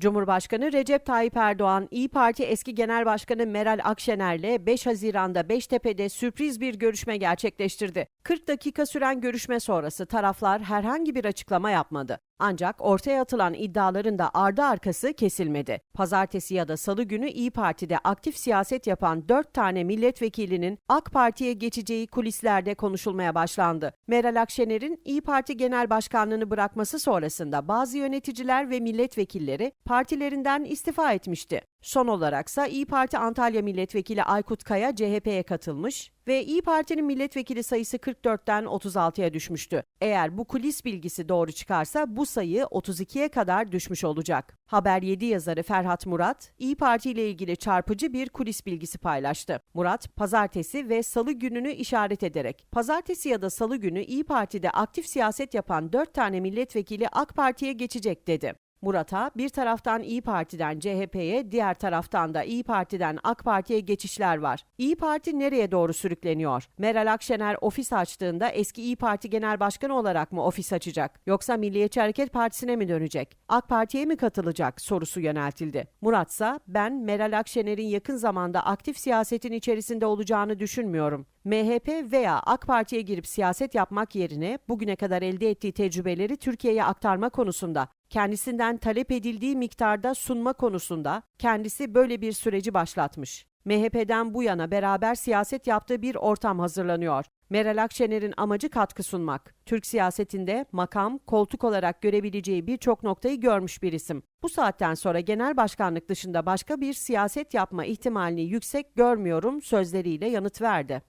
Cumhurbaşkanı Recep Tayyip Erdoğan, İyi Parti eski Genel Başkanı Meral Akşener'le 5 Haziran'da Beştepe'de sürpriz bir görüşme gerçekleştirdi. 40 dakika süren görüşme sonrası taraflar herhangi bir açıklama yapmadı. Ancak ortaya atılan iddiaların da ardı arkası kesilmedi. Pazartesi ya da salı günü İyi Parti'de aktif siyaset yapan 4 tane milletvekilinin AK Parti'ye geçeceği kulislerde konuşulmaya başlandı. Meral Akşener'in İyi Parti Genel Başkanlığını bırakması sonrasında bazı yöneticiler ve milletvekilleri partilerinden istifa etmişti. Son olaraksa İyi Parti Antalya Milletvekili Aykut Kaya CHP'ye katılmış ve İyi Parti'nin milletvekili sayısı 44'ten 36'ya düşmüştü. Eğer bu kulis bilgisi doğru çıkarsa bu sayı 32'ye kadar düşmüş olacak. Haber 7 yazarı Ferhat Murat, İyi Parti ile ilgili çarpıcı bir kulis bilgisi paylaştı. Murat, pazartesi ve salı gününü işaret ederek, pazartesi ya da salı günü İyi Parti'de aktif siyaset yapan 4 tane milletvekili AK Parti'ye geçecek dedi. Murat'a bir taraftan İyi Parti'den CHP'ye, diğer taraftan da İyi Parti'den AK Parti'ye geçişler var. İyi Parti nereye doğru sürükleniyor? Meral Akşener ofis açtığında eski İyi Parti Genel Başkanı olarak mı ofis açacak? Yoksa Milliyetçi Hareket Partisi'ne mi dönecek? AK Parti'ye mi katılacak? sorusu yöneltildi. Muratsa ben Meral Akşener'in yakın zamanda aktif siyasetin içerisinde olacağını düşünmüyorum. MHP veya AK Parti'ye girip siyaset yapmak yerine bugüne kadar elde ettiği tecrübeleri Türkiye'ye aktarma konusunda kendisinden talep edildiği miktarda sunma konusunda kendisi böyle bir süreci başlatmış. MHP'den bu yana beraber siyaset yaptığı bir ortam hazırlanıyor. Meral Akşener'in amacı katkı sunmak. Türk siyasetinde makam, koltuk olarak görebileceği birçok noktayı görmüş bir isim. Bu saatten sonra genel başkanlık dışında başka bir siyaset yapma ihtimalini yüksek görmüyorum sözleriyle yanıt verdi.